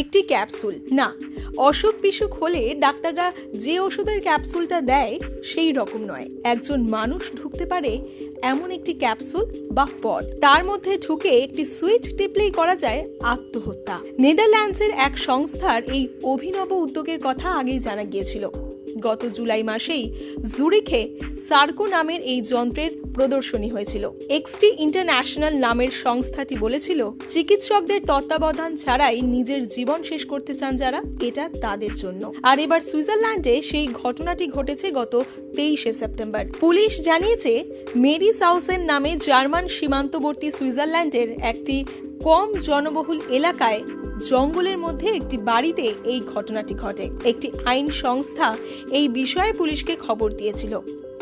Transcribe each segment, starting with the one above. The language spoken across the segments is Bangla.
একটি ক্যাপসুল। না, অসুখ বিসুখ হলে ডাক্তাররা যে ওষুধের ক্যাপসুলটা দেয় সেই রকম নয়। একজন মানুষ ঢুকতে পারে এমন একটি ক্যাপসুল বা পড তার মধ্যে ঢুকে একটি সুইচ টিপলেই করা যায় আত্মহত্যা। নেদারল্যান্ডসের এক সংস্থার এই অভিনব উদ্যোগের কথা আগেই জানা গিয়েছিল। গত জুলাই মাসেই জুরিখে সার্কো নামের এই যন্ত্রের প্রদর্শনী হয়েছিল। এক্সটি ইন্টারন্যাশনাল নামের সংস্থাটি বলেছিল, চিকিৎসকদের তত্ত্বাবধান ছাড়াই নিজের জীবন শেষ করতে চান যারা, এটা তাদের জন্য। আর এবার সুইজারল্যান্ডে সেই ঘটনাটি ঘটেছে গত তেইশে সেপ্টেম্বর। পুলিশ জানিয়েছে, মেরি সাউসেন নামে জার্মান সীমান্তবর্তী সুইজারল্যান্ডের একটি কম জনবহুল এলাকায় জঙ্গলের মধ্যে একটি বাড়িতে এই ঘটনাটি ঘটে। একটি আইন সংস্থা এই বিষয়ে পুলিশকে খবর দিয়েছিল।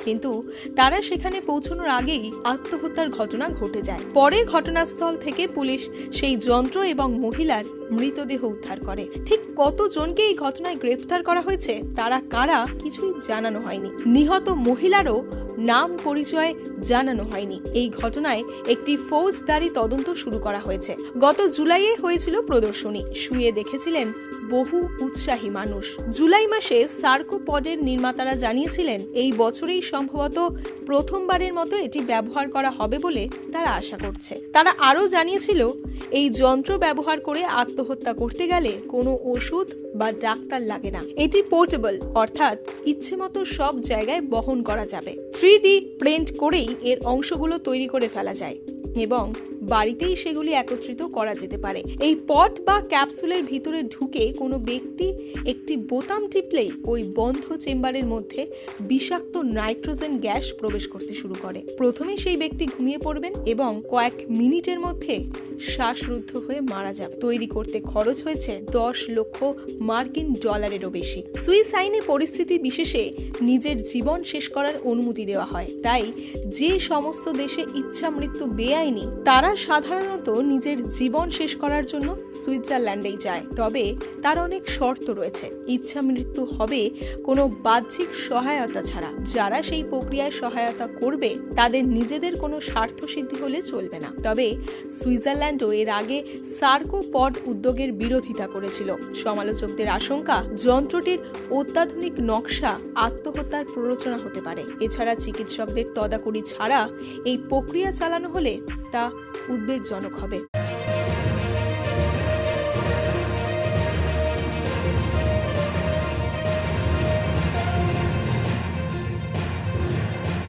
কিন্তু তারা সেখানে পৌঁছানোর আগেই আত্মহত্যার ঘটনা ঘটে যায়। পরে ঘটনাস্থল থেকে পুলিশ সেই যন্ত্র এবং মহিলার মৃতদেহ উদ্ধার করে। ঠিক কতজনকে এই ঘটনায় গ্রেফতার করা হয়েছে, তারা কারা কিছুই জানানো হয়নি। নিহত মহিলারও নাম পরিচয় জানানো হয়নি। এই ঘটনায় একটি ফৌজদারি তদন্ত শুরু করা হয়েছে। গত জুলাইয়ে হয়েছিল প্রদর্শনী। শুয়ে দেখেছিলেন বহু উৎসাহী মানুষ। জুলাই মাসে সার্কোপডের নির্মাতারা জানিয়েছিলেন, এই বছরেই সম্ভবত প্রথমবারের মতো এটি ব্যবহার করা হবে বলে তারা আশা করছে। তারা আরও জানিয়েছিল, এই যন্ত্র ব্যবহার করে আত্মহত্যা করতে গেলে কোনো ওষুধ বা ডাক্তার লাগে না। এটি পোর্টেবল, অর্থাৎ ইচ্ছে মতো সব জায়গায় বহন করা যাবে। থ্রি প্রিন্ট করেই এর অংশগুলো তৈরি করে ফেলা যায় এবং বাড়িতেই সেগুলি একত্রিত করা যেতে পারে। এই পট বা ক্যাপসুলের ভিতরে ঢুকে কোনো ব্যক্তি একটি বোতাম টিপলেই ওই বন্ধ চেম্বারের মধ্যে বিষাক্ত নাইট্রোজেন গ্যাস প্রবেশ করতে শুরু করে। প্রথমে সেই ব্যক্তি ঘুমিয়ে পড়বেন এবং কয়েক মিনিটের মধ্যে শ্বাসরুদ্ধ হয়ে মারা যাবে। তৈরি করতে খরচ হয়েছে দশ লক্ষ মার্কিন ডলারেরও বেশি। সুইস আইনে পরিস্থিতি বিশেষে নিজের জীবন শেষ করার অনুমতি দেওয়া হয়। তাই যে সমস্ত দেশে ইচ্ছা মৃত্যু বেআইনি, তারা সাধারণত নিজের জীবন শেষ করার জন্য সুইজারল্যান্ডেই যায়। তবে তার অনেক শর্ত রয়েছে। ইচ্ছা মৃত্যু হবে কোনো বাহ্যিক সহায়তা ছাড়া। যারা সেই প্রক্রিয়ায় সহায়তা করবে, তাদের নিজেদের কোনো স্বার্থ সিদ্ধি হলে চলবে না। তবে সুইজারল্যান্ডও এর আগে সার্কো পড উদ্যোগের বিরোধিতা করেছিল। সমালোচকদের আশঙ্কা, যন্ত্রটির অত্যাধুনিক নকশা আত্মহত্যার প্ররোচনা হতে পারে। এছাড়া চিকিৎসকদের তদাকরি ছাড়া এই প্রক্রিয়া চালানো হলে তা উদ্বেগজনক হবে।